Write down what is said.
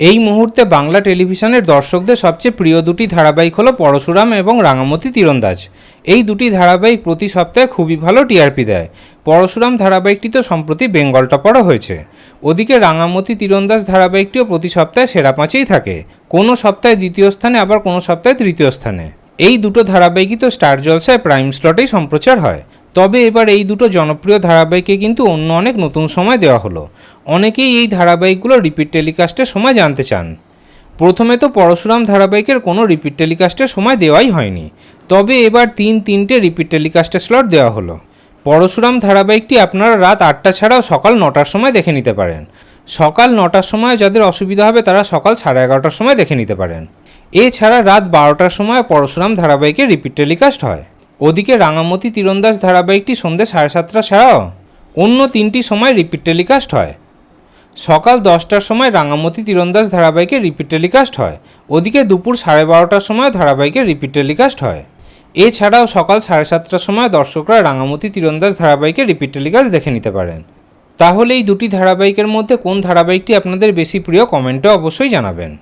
এই মুহূর্তে বাংলা টেলিভিশনের দর্শকদের সবচেয়ে প্রিয় দুটি ধারাবাহিক হলো পরশুরাম এবং রাঙামতি তীরন্দাজ। এই দুটি ধারাবাহিক প্রতি সপ্তাহে খুবই ভালো টিআরপি দেয়। পরশুরাম ধারাবাহিকটি তো সম্প্রতি বেঙ্গল টপারও হয়েছে। ওদিকে রাঙামতি তীরন্দাজ ধারাবাহিকটিও প্রতি সপ্তাহে সেরা পাঁচেই থাকে। কোনো সপ্তাহে দ্বিতীয় স্থানে, আবার কোনো সপ্তাহে তৃতীয় স্থানে। এই দুটো ধারাবাহিকই তো স্টার জলসায় প্রাইম স্লটেই সম্প্রচার হয়। তবে এবার এই দুটো জনপ্রিয় ধারাবাহিকে কিন্তু অন্য অনেক নতুন সময় দেওয়া হলো। অনেকেই এই ধারাবাহিকগুলো রিপিট টেলিকাস্টের সময় জানতে চান। প্রথমে তো পরশুরাম ধারাবাহিকের কোনো রিপিট টেলিকাস্টের সময় দেওয়াই হয়নি। তবে এবার তিন তিনটে রিপিট টেলিকাস্টের স্লট দেওয়া হলো। পরশুরাম ধারাবাহিকটি আপনারা রাত আটটা ছাড়াও সকাল নটার সময় দেখে নিতে পারেন। সকাল নটার সময় যাদের অসুবিধা হবে তারা সকাল সাড়ে এগারোটার সময় দেখে নিতে পারেন। এছাড়া রাত বারোটার সময় পরশুরাম ধারাবাহিকের রিপিট টেলিকাস্ট হয়। ওদিকে রাঙামতি তীরন্দাজ ধারাবাহিকটি সন্ধ্যে সাড়ে সাতটা ছাড়াও অন্য তিনটি সময় রিপিট টেলিকাস্ট হয়। সকাল দশটার সময় রাঙামতি তীরন্দাজ ধারাবাহিকের রিপিট টেলিকাস্ট হয়। ওদিকে দুপুর সাড়ে বারোটার সময় ধারাবাহিকের রিপিট টেলিকাস্ট হয়। এছাড়াও সকাল সাড়ে সাতটার সময় দর্শকরা রাঙামতি তীরন্দাজ ধারাবাহিকের রিপিট টেলিকাস্ট দেখে নিতে পারেন। তাহলে এই দুটি ধারাবাহিকের মধ্যে কোন ধারাবাহিকটি আপনাদের বেশি প্রিয় কমেন্টে অবশ্যই জানাবেন।